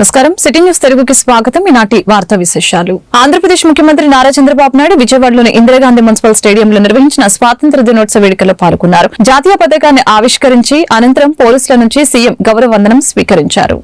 నమస్కారం. City news తెలుగుకి స్వాగతం. ఈనాటి వార్తా విశేషాలు. ఆంధ్రప్రదేశ్ ముఖ్యమంత్రి నారా చంద్రబాబు నాయుడు విజయవాడలోని ఇందిరాగాంధీ మున్సిపల్ స్టేడియంలో నిర్వహించిన స్వాతంత్ర దినోత్సవ వేడుకల్లో పాల్గొన్నారు. జాతీయ పతాకాన్ని ఆవిష్కరించి అనంతరం పోలీసుల నుంచి సీఎం గౌరవ వందనం స్వీకరించారు.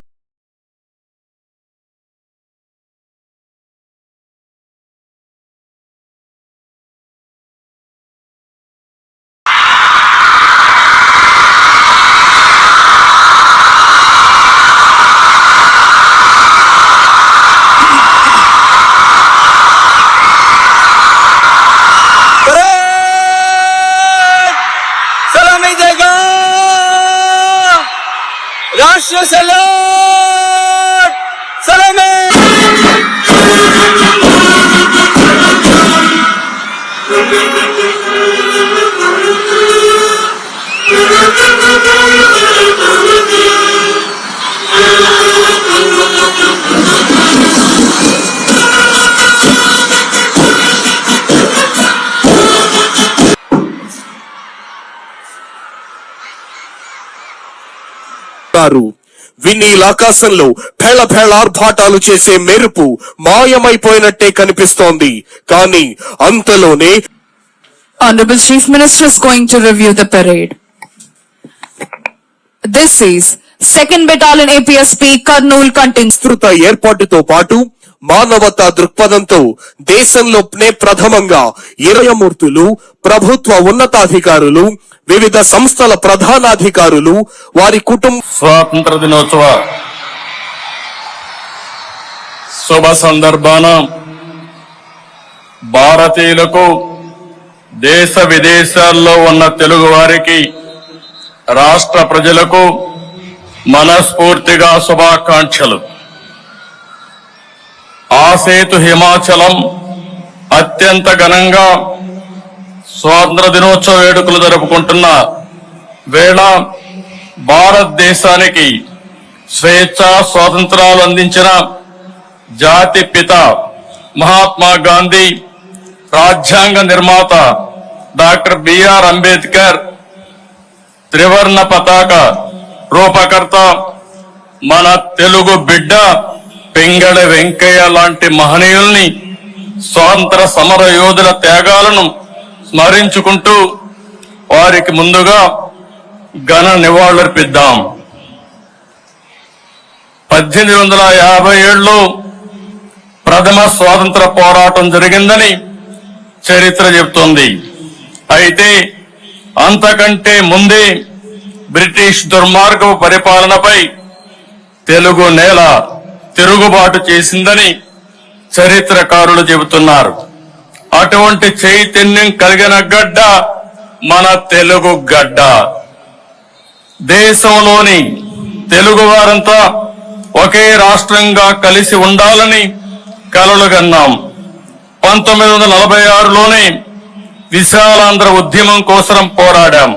Krishna Salam! Salam! Baru. Vineel ఆకాశంలో భేళ భేళార్భాటాలు చేసే మెరుపు మాయమైపోయినట్టే కనిపిస్తోంది కానీ అంతలోనే Honorable Chief Minister is going to review the parade. This is 2nd Battalion APSP Karnool contingent. విస్తృత ఏర్పాటుతో పాటు మానవతా దృక్పథంతో దేశంలోనే ప్రథమంగా ఇరయమూర్తులు ప్రభుత్వ ఉన్నతాధికారులు వివిధ సంస్థల ప్రధానాధికారులు వారి కుటుంబ స్వాతంత్ర దినోత్సవ శుభ సందర్భాన భారతీయులకు దేశ విదేశాల్లో ఉన్న తెలుగు వారికి రాష్ట్ర ప్రజలకు మనస్ఫూర్తిగా శుభాకాంక్షలు. ఆసేతు హిమాచలం అత్యంత ఘనంగా స్వాతంత్ర దినోత్సవ వేడుకలు జరుపుకుంటున్న వేళ భారతదేశానికి స్వేచ్ఛ స్వాతంత్రాలు అందించిన జాతి పిత మహాత్మా గాంధీ రాజ్యాంగ నిర్మాత డాక్టర్ బిఆర్ అంబేద్కర్ త్రివర్ణ పతాక రూపకర్త మన తెలుగు బిడ్డ పింగళ వెంకయ్య లాంటి మహనీయుల్ని స్వాతంత్ర సమర యోధుల త్యాగాలను స్మరించుకుంటూ వారికి ముందుగా ఘన నివాళులర్పిద్దాం. పద్దెనిమిది వందల యాభై ఏడులో ప్రథమ స్వాతంత్ర పోరాటం జరిగిందని చరిత్ర చెబుతోంది. అయితే అంతకంటే ముందే బ్రిటిష్ దుర్మార్గపు పరిపాలనపై తెలుగు నేల తిరుగుబాటు చేసిందని చరిత్రకారులు చెబుతున్నారు. అటువంటి చైతన్యం కలిగిన గడ్డ మన తెలుగు గడ్డ. దేశంలోని తెలుగు వారంతా ఒకే రాష్ట్రంగా కలిసి ఉండాలని కలలుగన్నాం పంతొమ్మిది వందల నలభై ఆరులోనే విశాలాంధ్ర ఉద్యమం కోసం పోరాడాం.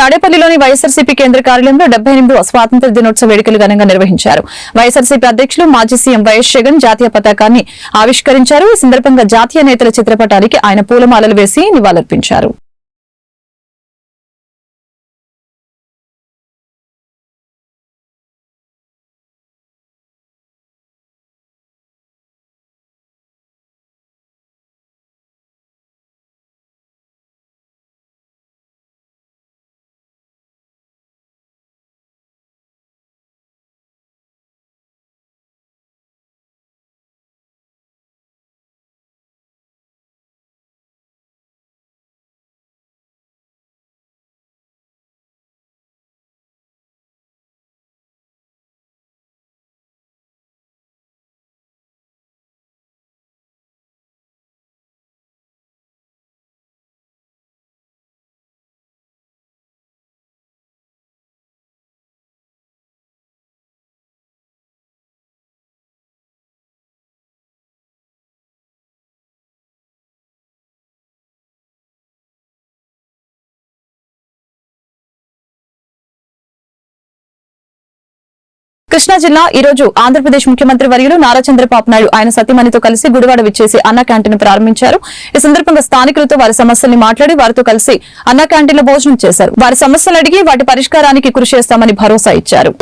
తాడేపల్లిలోని వైఎస్ఆర్సీపీ కేంద్ర కార్యాలయంలో డెబ్బై ఎనిమిదవ స్వాతంత్ర దినోత్సవ వేడుకలు ఘనంగా నిర్వహించారు. వైఎస్ఆర్సీపీ అధ్యక్షులు మాజీ సీఎం వైఎస్ జగన్ జాతీయ పతాకాన్ని ఆవిష్కరించారు. ఈ సందర్భంగా జాతీయ నేతల చిత్రపటానికి ఆయన పూలమాలలు వేసి నివాళులర్పించారు. కృష్ణా జిల్లా ఈ రోజు ఆంధ్రప్రదేశ్ ముఖ్యమంత్రి వర్యులు నారా చంద్రబాబు నాయుడు ఆయన సతీమణితో కలిసి గుడివాడ విచ్చేసి అన్న క్యాంటీన్ ప్రారంభించారు. ఈ సందర్భంగా స్థానికులతో వారి సమస్యల్ని మాట్లాడి వారితో కలిసి అన్న క్యాంటీన్లో భోజనం చేశారు. వారి సమస్యలు అడిగి వాటి పరిష్కారానికి కృషి చేస్తామని భరోసా ఇచ్చారు.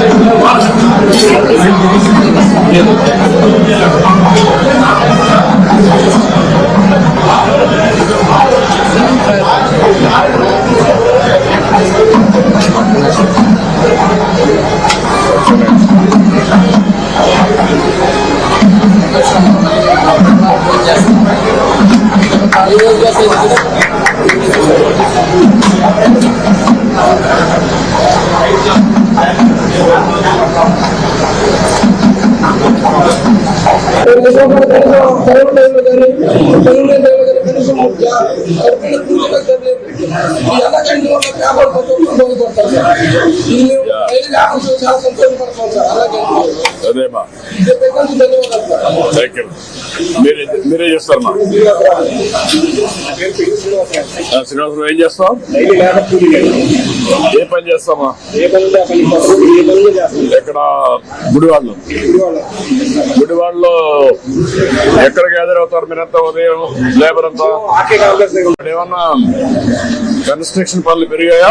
థ్యాంక్ యూ మీరే మీరే శ్రీనివాసరావు ఏం చేస్తాం ఏ పని చేస్తామా? ఎక్కడ? గుడివాళ్ళు గుడివాడలో ఎక్కడ గ్యాదర్ అవుతారు? మీరంతా ఉదయం? లేబర్ అంతా ఏమన్నా కన్స్ట్రక్షన్ పనులు పెరిగాయా?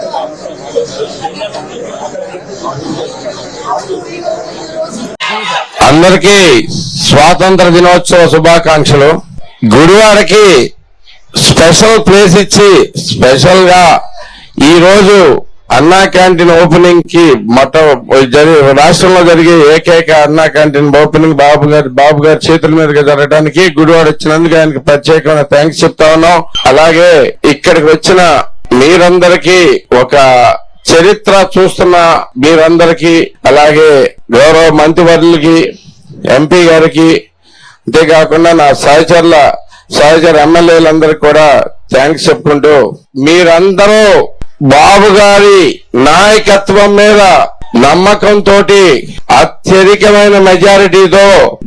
అందరికీ స్వాతంత్ర దినోత్సవ శుభాకాంక్షలు. గుడివాడకి స్పెషల్ ప్లేస్ ఇచ్చి స్పెషల్గా ఈ రోజు అన్నా క్యాంటీన్ ఓపెనింగ్కి మొట్ట రాష్ట్రంలో జరిగే ఏకైక అన్నా క్యాంటీన్ ఓపెనింగ్ బాబు గారి బాబు గారి చేతుల మీదుగా జరగడానికి గుడివాడ వచ్చినందుకు ఆయనకి ప్రత్యేకమైన థ్యాంక్స్ చెప్తా ఉన్నాం. అలాగే ఇక్కడికి వచ్చిన మీరందరికీ ఒక చరిత్ర చూస్తున్న మీరందరికీ అలాగే గౌరవ మంత్రివర్యులకి ఎంపీ గారికి అంతేకాకుండా నా సహచరుల సహచర ఎమ్మెల్యేలందరికీ కూడా థ్యాంక్స్ చెప్పుకుంటూ మీరందరూ బాబు గారి నాయకత్వం మీద నమ్మకంతో అత్యధికమైన మెజారిటీతో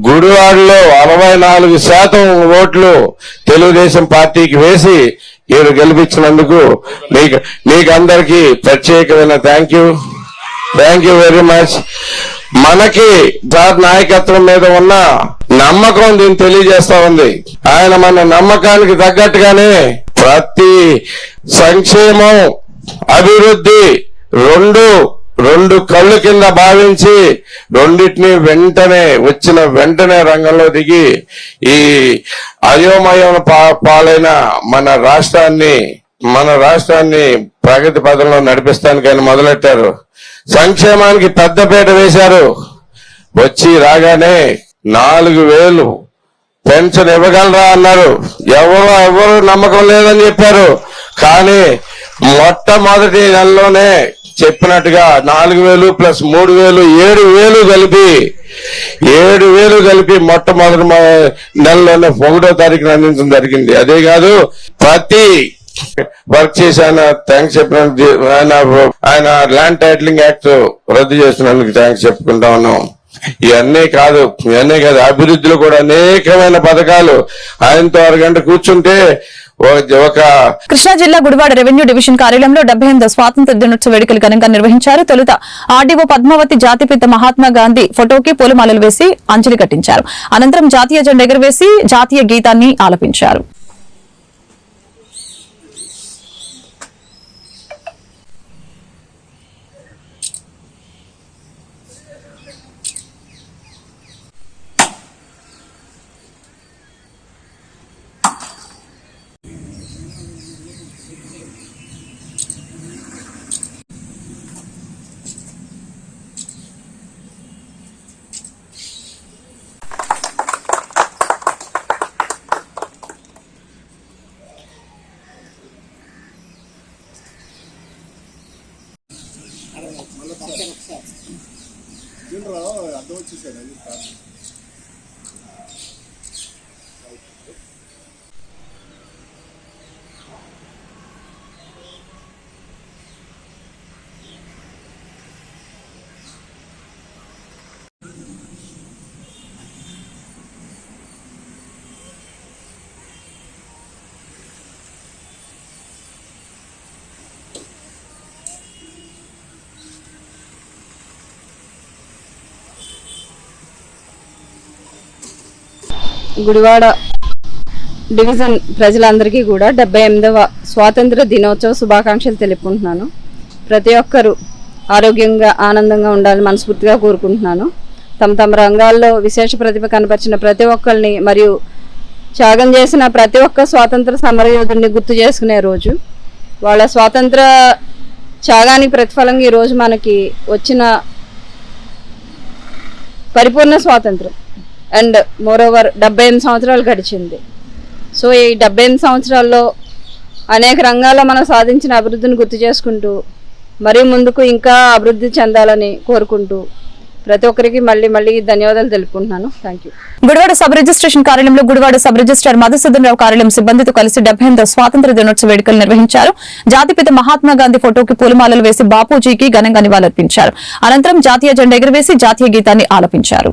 గుడివాడలో అరవై నాలుగు శాతం ఓట్లు తెలుగుదేశం పార్టీకి వేసి ఈయన గెలిపించినందుకు మీకు మీకు అందరికీ ప్రత్యేకమైన thank you thank you very much మనకి సార్ నాయకత్వం మీద ఉన్న నమ్మకం దీన్ని తెలియజేస్తా ఉంది. ఆయన మన నమ్మకానికి తగ్గట్టుగానే ప్రతి సంక్షేమం అభివృద్ధి రెండు రెండు కళ్ళు కింద భావించి రెండింటిని వెంటనే వచ్చిన వెంటనే రంగంలో దిగి ఈ అయోమయం పా- పాలైన మన రాష్ట్రాన్ని మన రాష్ట్రాన్ని ప్రగతి పదంలో నడిపిస్తానికి ఆయన మొదలెట్టారు. సంక్షేమానికి పెద్దపీట వేశారు. వచ్చి రాగానే నాలుగు వేలు పెన్షన్ ఇవ్వగలరా అన్నారు. ఎవరు ఎవరు నమ్మకం లేదని చెప్పారు. కానీ మొట్టమొదటి నెలలోనే చెప్పినట్టుగా నాలుగు వేలు ప్లస్ మూడు వేలు ఏడు వేలు కలిపి ఏడు వేలు కలిపి మొట్టమొదటి నెలలోనే ఒకటో తారీఖున అందించడం జరిగింది. అదే కాదు ప్రతి వర్క్ చేసి ఆయన థ్యాంక్స్ చెప్పిన ఆయన ఆయన ల్యాండ్ టైటిలింగ్ యాక్ట్ రద్దు చేసినందుకు థ్యాంక్స్ చెప్పుకుంటా ఉన్నాం. ఇవన్నీ కాదు ఇవన్నీ కాదు అభివృద్ధిలో కూడా అనేకమైన పథకాలు. ఆయనతో అరగంట కూర్చుంటే ఒక- కృష్ణా జిల్లా గుడివాడ రెవెన్యూ డివిజన్ కార్యాలయంలో డెబ్బై ఎనిమిది స్వాతంత్ర దినోత్సవ వేడుకలు ఘనంగా నిర్వహించారు. తొలుత ఆర్డీఓ పద్మావతి జాతిపిత మహాత్మా గాంధీ ఫోటోకి పూలమాలలు వేసి అంజలి కట్టించారు. అనంతరం జాతీయ జెండా ఎగురవేసి జాతీయ గీతాన్ని ఆలపించారు. తినరా అర్థం వచ్చేసాడు అది. గుడివాడ డివిజన్ ప్రజలందరికీ కూడా డెబ్బై ఎనిమిదవ స్వాతంత్ర దినోత్సవ శుభాకాంక్షలు తెలుపుకుంటున్నాను. ప్రతి ఒక్కరూ ఆరోగ్యంగా ఆనందంగా ఉండాలని మనస్ఫూర్తిగా కోరుకుంటున్నాను. తమ తమ రంగాల్లో విశేష ప్రతిభ కనపరిచిన ప్రతి ఒక్కరిని మరియు త్యాగం చేసిన ప్రతి ఒక్క స్వాతంత్ర సమరయోధుడిని గుర్తు చేసుకునే రోజు. వాళ్ళ స్వాతంత్ర త్యాగానికి ప్రతిఫలంగా ఈరోజు మనకి వచ్చిన పరిపూర్ణ స్వాతంత్రం. అండ్ మోర్ ఓవర్ డెబ్బై ఎనిమిది సంవత్సరాలు గడిచింది. సో ఈ డెబ్బై ఎనిమిది సంవత్సరాల్లో అనేక రంగాల్లో మనం సాధించిన అభివృద్ధిని గుర్తు చేసుకుంటూ మరి ముందుకు ఇంకా అభివృద్ధి చెందాలని కోరుకుంటూ ప్రతి ఒక్కరికి మళ్ళీ మళ్ళీ ధన్యవాదాలు తెలుపుకుంటున్నాను. Thank you Gudivada sub registration కార్యాలయంలో గుడివాడ సబ్ రిజిస్ట్రార్ మధుసూదన్ రావు కార్యాలయం సిబ్బందితో కలిసి డెబ్బై ఎనిమిదో స్వాతంత్ర దినోత్సవ వేడుకలు నిర్వహించారు. జాతిపిత మహాత్మా గాంధీ ఫోటోకి పూలమాలలు వేసి బాపూజీకి ఘనంగా నివాళులర్పించారు. అనంతరం జాతీయ జెండా ఎగురవేసి జాతీయ గీతాన్ని ఆలపించారు.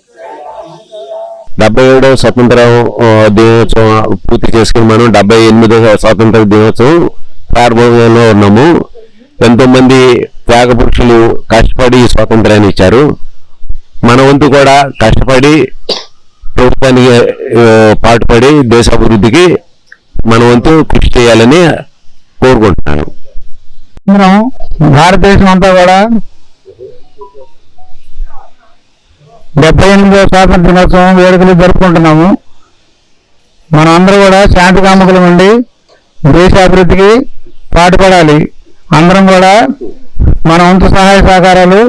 డెబ్బై ఏడవ స్వతంత్ర దినోత్సవం పూర్తి చేసుకుని మనం డెబ్బై ఎనిమిదవ స్వాతంత్ర దినోత్సవం ప్రారంభంలో ఉన్నాము. ఎంతో మంది త్యాగ పురుషులు కష్టపడి స్వాతంత్రాన్ని ఇచ్చారు. మన వంతు కూడా కష్టపడి ప్రభుత్వానికి పాటుపడి దేశ అభివృద్ధికి మన వంతు కృషి చేయాలని కోరుకుంటున్నాను. భారతదేశం అంతా కూడా డెబ్బై ఎనిమిదవ స్వాతంత్ర దినోత్సవం వేడుకలు జరుపుకుంటున్నాము. మన అందరూ కూడా శాంతి కాముకులు ఉండి దేశ అభివృద్ధికి పాటుపడాలి. అందరం కూడా మన వంతు సహాయ సహకారాలు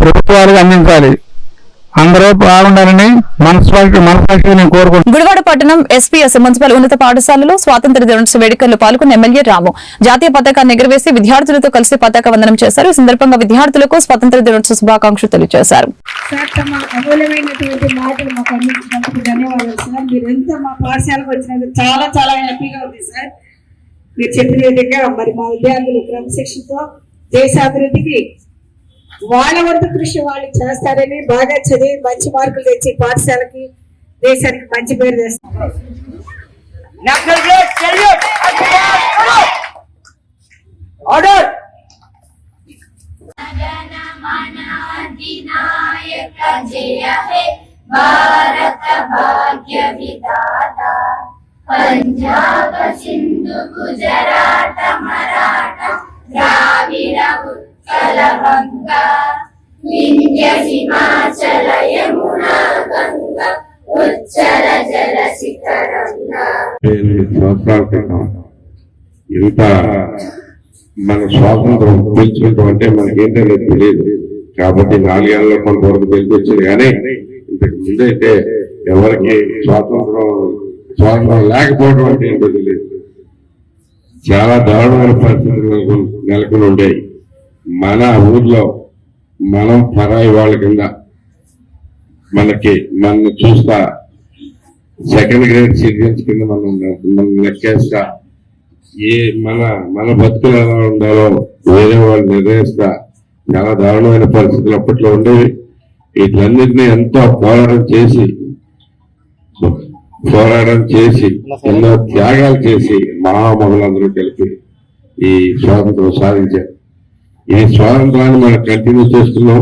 ప్రభుత్వాలకు అందించాలి. అందరూ బాగుండాలని మనస్ఫూర్తి మనస్ఫూర్తిగా నేను కోరుకుంటున్నాను గుడివాడ పట్టణం ఎస్పీఎస్ మున్సిపల్ ఉన్నత పాఠశాలలో స్వాతంత్ర దినోత్సవ వేడుకల్లో పాల్గొన్న ఎమ్మెల్యే రాము. జాతీయ పతాకాన్ని ఎగురవేసి విద్యార్థులతో కలిసి పతాక వందనం చేశారు. ఈ సందర్భంగా విద్యార్థులకు స్వాతంత్ర దినోత్సవ శుభాకాంక్షలు తెలియజేశారు. సార్ తమ అమూల్యమైనటువంటి మాటలు మాకు అందించినందుకు ధన్యవాదాలు సార్. మీరు ఎంత మా పాఠశాలకు వచ్చినందుకు చాలా చాలా హ్యాపీగా ఉంది సార్. మీరు చెప్పిన విధంగా మరి మా విద్యార్థులు క్రమశిక్షణతో దేశ అభివృద్ధికి వాళ్ళ వంతు కృషి వాళ్ళు చేస్తారని బాగా చదివి మంచి మార్కులు తెచ్చి పాఠశాలకి దేశానికి మంచి పేరు తెస్తారు ఆర్డర్ ఎనిమిది సంవత్సరాల క్రితం ఇంత మన స్వాతంత్రం పీల్చుకుంటాం అంటే మనకేంటనేది తెలియదు. కాబట్టి నాలుగేళ్ళలో కొంతవరకు వచ్చింది కానీ ఇంతకు ముందైతే ఎవరికి స్వాతంత్రం స్వాతంత్రం లేకపోవడం అంటే ఏంటో తెలియదు. చాలా దారుణమైన పరిస్థితులు నెలకొని ఉండేవి మన ఊర్లో మనం పరాయి వాళ్ళ కింద మనకి మన చూస్తా సెకండ్ గ్రేడ్ సిటిజన్స్ కింద మనం. మనం లెక్కేస్తా ఏ మన మన బతుకులు ఎలా ఉండాలో వేరే వాళ్ళు నిర్ణయిస్తా చాలా దారుణమైన పరిస్థితులు అప్పట్లో ఉండేవి వీటిలన్నింటినీ ఎంతో పోరాటం చేసి పోరాటం చేసి ఎన్నో త్యాగాలు చేసి మహామహులందరూ కలిపి ఈ స్వాతంత్రం సాధించారు ఈ స్వాతంత్రాన్ని మనం కంటిన్యూ చేస్తున్నాం.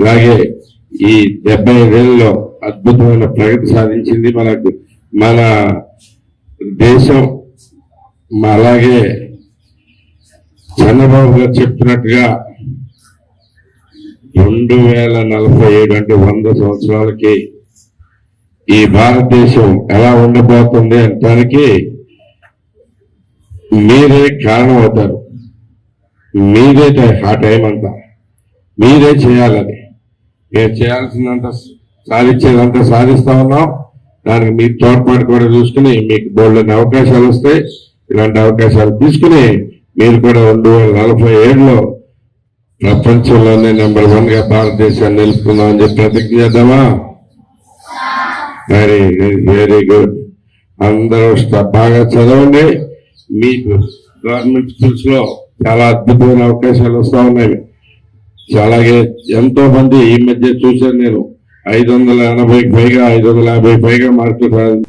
అలాగే ఈ డెబ్బై వేలలో అద్భుతమైన ప్రగతి సాధించింది మనకు మన దేశం. అలాగే చంద్రబాబు గారు చెప్పినట్టుగా రెండు వేల నలభై ఏడు అంటే వంద సంవత్సరాలకి ఈ భారతదేశం ఎలా ఉండబోతుంది అనటానికి మీరే కారణం అవుతారు మీరే ఆ టైం అంతా. మీరే చేయాలని మేము చేయాల్సిందంతా సాధించేదంతా సాధిస్తా ఉన్నాం. దానికి మీ తోడ్పాటు కూడా చూసుకుని మీకు బోల్డని అవకాశాలు వస్తాయి. ఇలాంటి అవకాశాలు తీసుకుని మీరు కూడా రెండు వేల నలభై ఏడులో ప్రపంచంలోనే నెంబర్ వన్గా భారతదేశాన్ని నిలుపుకుందాం అని చెప్పి ప్రతిజ్ఞ చేద్దామా? వెరీ వెరీ గుడ్ అందరూ బాగా చదవండి. మీకు గవర్నమెంట్ స్కూల్స్లో చాలా అద్భుతమైన అవకాశాలు వస్తూ ఉన్నాయి. అలాగే ఎంతో మంది ఈ మధ్య చూశాను నేను.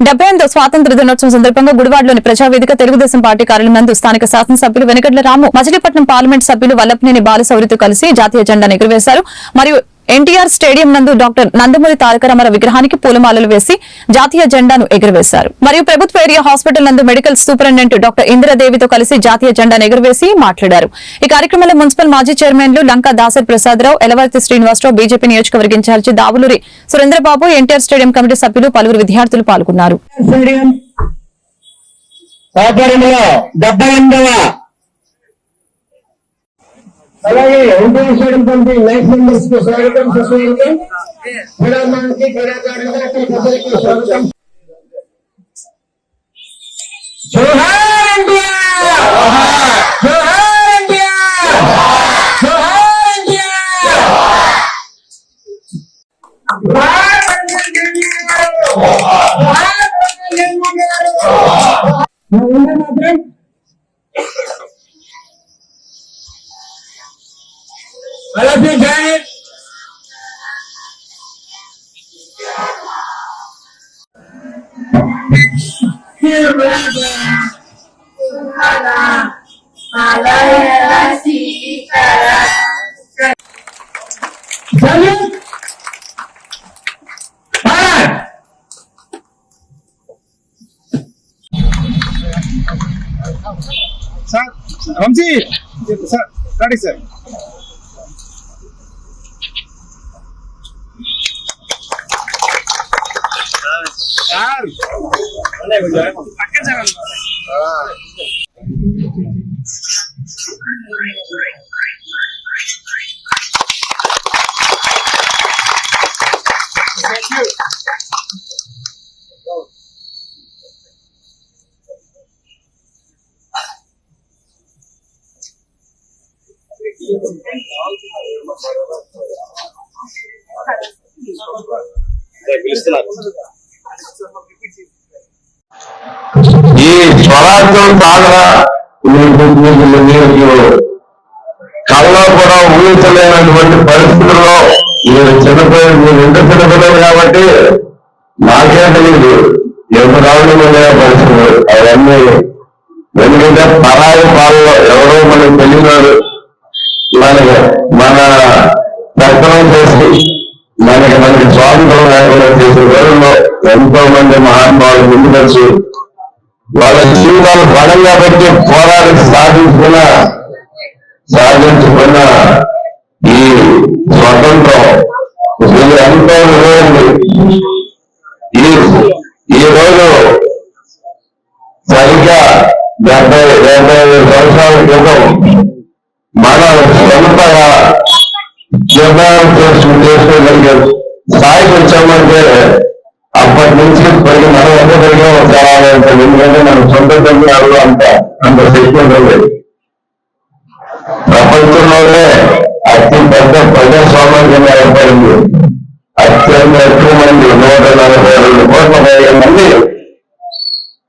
డెబ్బై ఎనిమిదో స్వాతంత్ర దినోత్సవం సందర్భంగా గుడివాడలోని ప్రజావేదిక తెలుగుదేశం పార్టీ కార్యాలయం నందు స్థానిక శాసనసభ్యులు వెనకట్ల రాము మచిలీపట్నం పార్లమెంట్ సభ్యులు వల్లపనేని బాలశౌరితో కలిసి జాతీయ జెండాను ఎగురవేశారు. మరియు ఎన్టీఆర్ స్టేడియం నందు డాక్టర్ నందమూరి తారక రామారావు విగ్రహానికి పూలమాలలు వేసి జాతీయ జెండాను ఎగురవేశారు. మరియు ప్రభుత్వ ఏరియా హాస్పిటల్ నందు మెడికల్ సూపరింటెండెంట్ డాక్టర్ ఇందిరాదేవితో కలిసి జాతీయ జెండాను ఎగురవేసి మాట్లాడారు. ఈ కార్యక్రమంలో మున్సిపల్ మాజీ చైర్మన్లు లంకా దాసర్ ప్రసాదరావు ఎలవర్తి శ్రీనివాసరావు బీజేపీ నియోజకవర్గ in charge Davuluri Surendra Babu NTR stadium committee సభ్యులు పలువురు విద్యార్థులు పాల్గొన్నారు స్టేడియం ఆధ్వర్యంలో డెబ్బై ఎనిమిదవ అలాగే ఎన్టీఆర్ స్టేడియం లైఫ్ మెంబర్స్కు స్వాగతం సుస్వాగతం క్రీడాభిమానికి క్రీడాకారులుగా ప్రజలకు స్వాగతం. జోహార్ sir Vamsi sir ready sir ఈ స్వరాజ్యం సాధన మీకు కళ్ళలో కూడా ఊహించలేనటువంటి పరిస్థితుల్లో మీరు చిన్నపిల్లలు మీరు ఇంత చిన్నపిల్లలు కాబట్టి నాకే తెలియదు. ఎంత దారుణమైన పరిస్థితులు అవన్నీ. ఎందుకంటే పరాయి పాలలో ఎవరో మనకు తెలియనాడు మనకి మన దర్శనం చేసి మనకి మనకి స్వాతంత్రం లేకుండా చేసే రోజుల్లో ఎంతో మంది మహానుభావులు ముందుకొచ్చి వాళ్ళ జీవితాలు బలంగా పెట్టి పోరాడి సాధించుకున్న సాధించుకున్న ఈ స్వతంత్రం ఇది ఎంతో విలువైంది ఈ ఈ రోజు సరిగ్గా డెబ్బై డెబ్బై ఐదు సంవత్సరాల క్రితం మనం సొంతగా నిర్ణయం చేసుకు స్థాయికి వచ్చామంటే అప్పటి నుంచి పెరిగి మనం ఎంత పెరిగామో చాలా ఉంటుంది ఎందుకంటే మన సొంత తల్లి అంత అంత శక్తి ఉంటుంది ప్రపంచంలోనే అతి పెద్ద ప్రజాస్వామ్యం ఏర్పడింది. అత్యంత ఎక్కువ మంది నూట నలభై రెండు కోట్ల పైగా మంది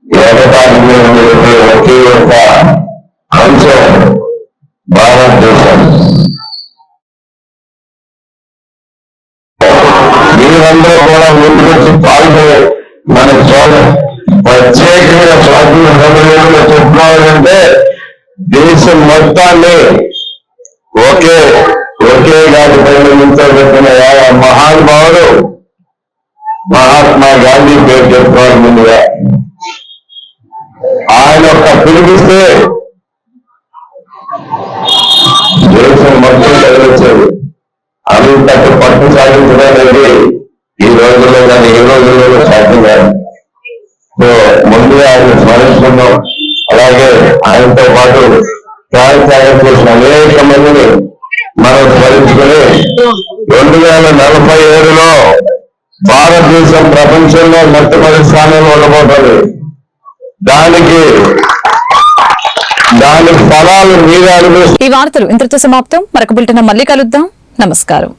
ఏకతాటిగా ముందు పాల్గొనే మన చోట ప్రత్యేకంగా స్వాతంత్ర చెప్పుకోవాలంటే దేశం మొత్తాన్ని ఒకే ఒకే గాడి పైన నిల్చోబెట్టిన మహానుభావుడు మహాత్మా గాంధీ పేరు చెప్పుకోవాలి ముందుగా. ఆయన ఒక్క పిలిపిస్తే దేశం మొత్తం కదిలించేది అంతటి పట్టు సాధించడం అనేది పాటు త్యాగ త్యాగం చేసిన అనేక మందిని మనం స్మరించుకుని రెండు వేల నలభై ఏడులో భారతదేశం ప్రపంచంలో మొట్టమొదటి స్థానంలో ఉండబోతుంది. దానికి దాని ఫలాలు మీరే అనుభవిస్తారు ఈ వార్తలు ఇంతటితో సమాప్తం. మరొక బులెటిన్ మళ్ళీ కలుద్దాం. నమస్కారం.